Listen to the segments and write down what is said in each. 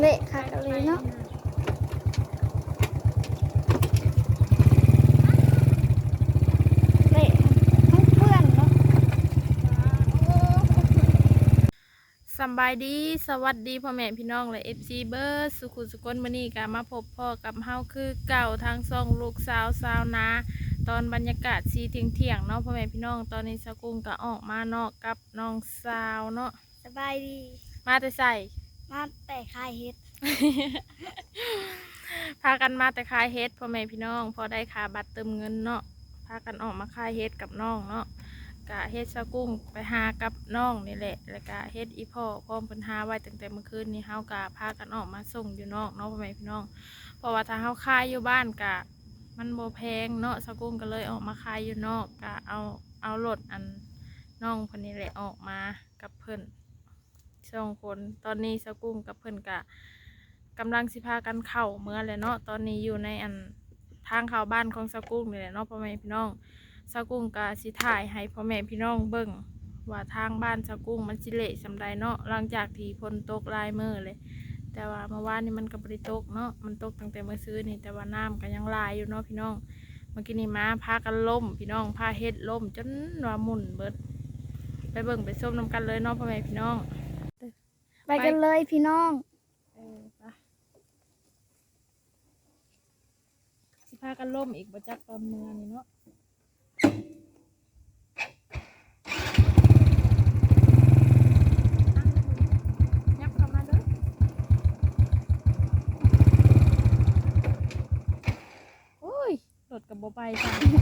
เละค่ะกันเลยเนาะเละทั้งเพื่อนเนาะสำบายดีสวัสดีพ่อแม่พี่น้องและเอฟซีเบอร์สุขุสุกนมณีกามาพบพ่อกับเฮาคือเก่าทางซองลูกสาวสาวนาตอนบรรยากาศสีเที่ยงเที่ยงๆเนาะพ่อแม่พี่น้องตอนนี้สกุงก็ออกมานอกกับน้องสาวเนาะสบายดี มาแต่ใส่ มาแต่คายเฮ็ด พากันมาแต่ขายเฮ็ดพ่อแม่พี่น้อง พอได้ค่าบัตรเติมเงินเนาะพากันออกมาขายเฮ็ดกับน้องเนาะกะเฮ็ดสกุ้งไปหากับน้องนี่แหละ แล้วก็เฮ็ดอีพ่อพร้อมเพิ่นหาไว้ตั้งแต่เมื่อคืนนี้เฮากะพากันออกมาส่งอยู่นอกเนาะพ่อแม่พี่น้อง เพราะว่าถ้าเฮาขายอยู่บ้านกะ มันโบแพงเนาะสกุ้งก็เลยออกมาขายอยู่นอกกะเอาเอารถอันน้องพิ่นนี่แหละออกมากับเพิ่น สองคน ตอนนี้สกุ้งกับเพิ่อนกะกำลังสิพากันเข้าเมื่อเลยเนาะตอนนี้อยู่ในอันทางเข้าบ้านของสกุ้งนี่แหละเนาะพ่อแม่พี่น้องสกุ้งกะสิถ่ายให้พ่อแม่พี่น้องเบิ่งว่าทางบ้านสกุ้งมันสิเละสำใดเนาะหลังจากที่ฝนตกลายมื้อเลย แต่ว่าเมื่อวานนี้มันก็บ่ได้ตกเนาะมันตกตั้งแต่เมื่อซื้อนี่แต่ว่าน้ำก็ยังลายอยู่เนาะพี่น้องเมื่อกี้นี้มาพากันล่ม พี่น้องพาเฮ็ดล่มจนว่ามุนเบิด ไปเบิ่งไปส้มน้ำกันเลยเนาะพ่อแม่พี่น้อง ไปกันเลยพี่น้องเออไปสิพากันล่มอีกประจักตอนเมือนี่เนาะยับเข้ามาเด้อโอ้ยรถกับโบไปจ้ะ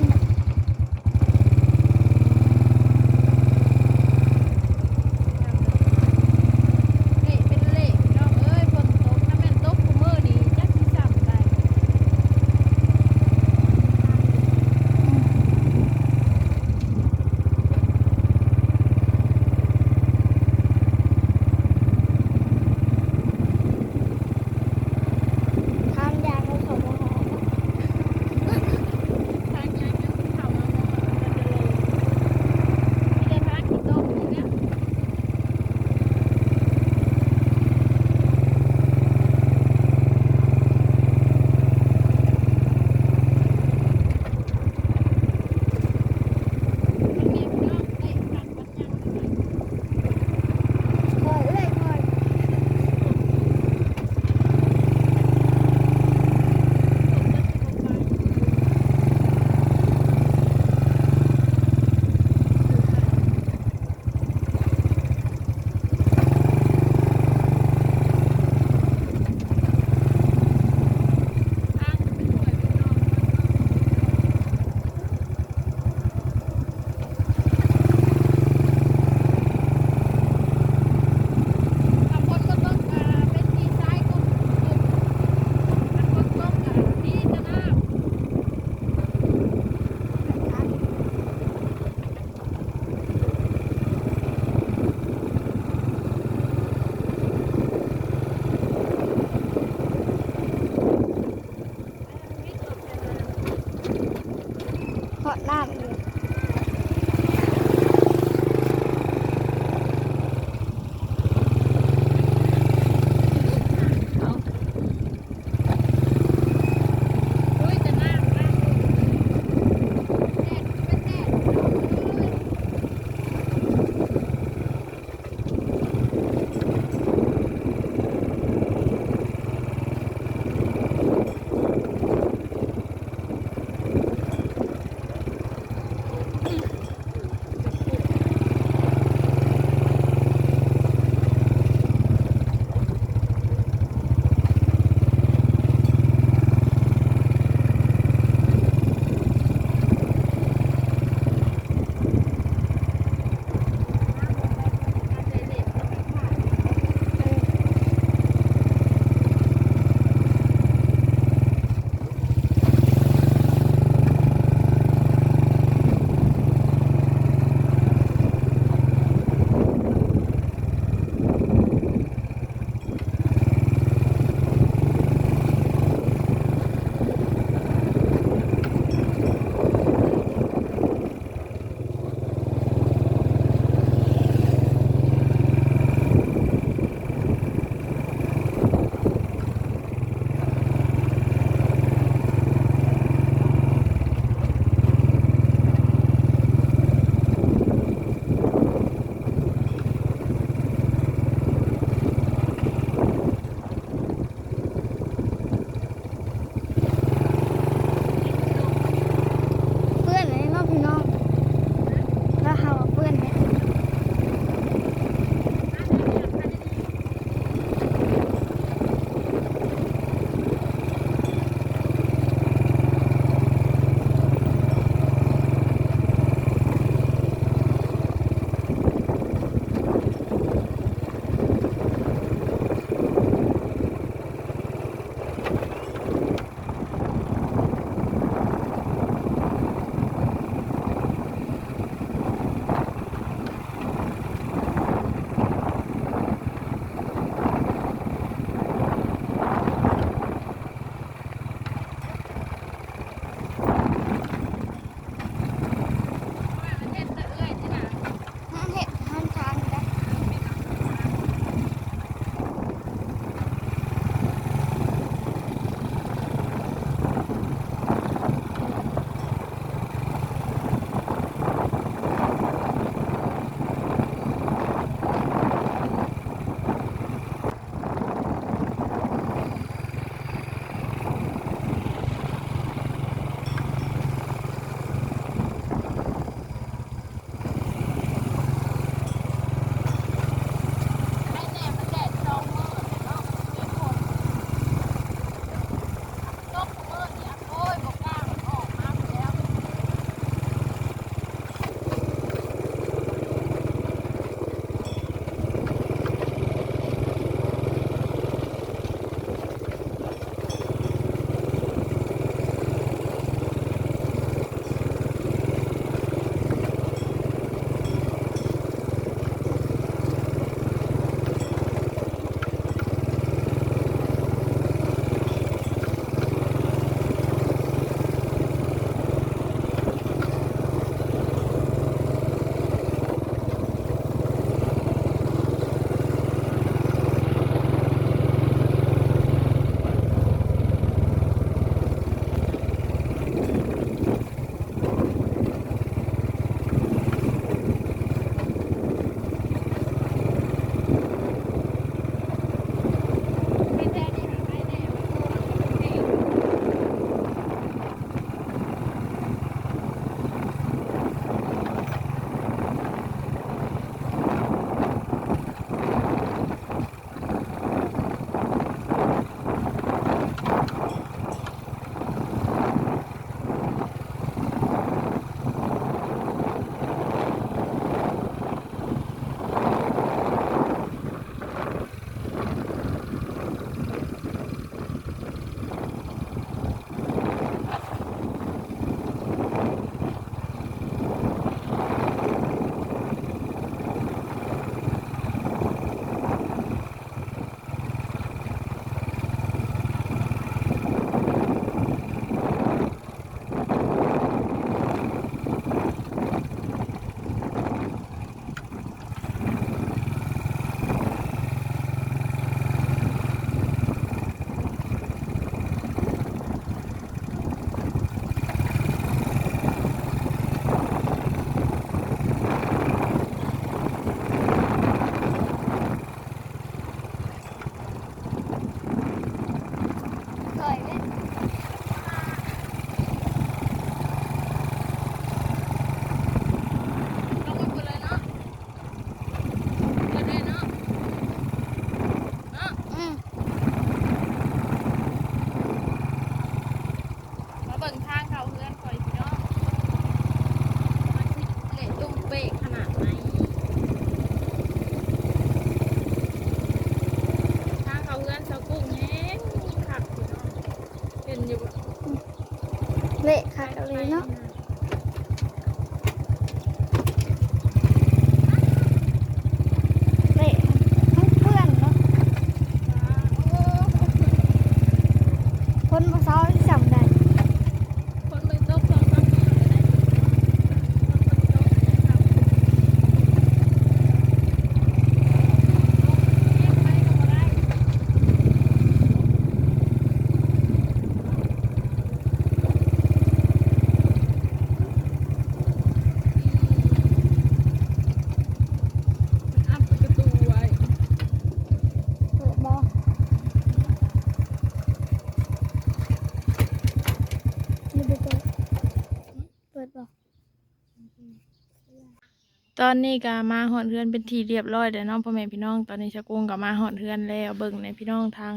ตอนนี้ก็มาหอดเฮือนเป็นทีเรียบร้อยแล้วเน้องพ่อแม่พี่น้อง ตอนนี้ชะกงก็มาหอดเฮือนแล้วเบิ่งในพี่น้องทาง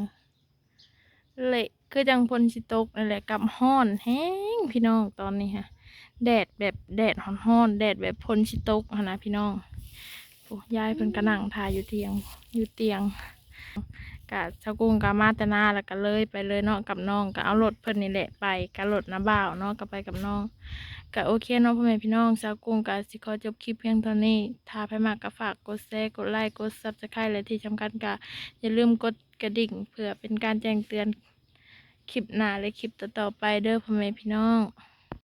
เละคือจังพลสิตกนั่นแหละกับห้อนแห้งพี่น้องตอนนี้ฮะแดดแบบแดดห้อนๆแดดแบบพลสิตกหั้นนะพี่น้องโอ้ยายเพิ่นกระหนั่งทาอยู่เตียงอยู่เตียง กะชะกุ้งก็มาแต่หน้าแล้วก็เลยไปเลยเนาะกับน้องก็เอารถเพิ่นนี่แหละไปกับรถน้าบ่าวเนาะก็ไปกับน้องก็โอเคเนาะพ่อแม่พี่น้องสาวกุ้งก็สิขอจบคลิปเพียงเท่านี้ถ้าใครมากก็ฝากกดแชร์กดไลค์กดซับสไครต์และที่สำคัญก็อย่าลืมกดกระดิ่งเพื่อเป็นการแจ้งเตือนคลิปหน้าและคลิปต่อๆไปเด้อพ่อแม่พี่น้อง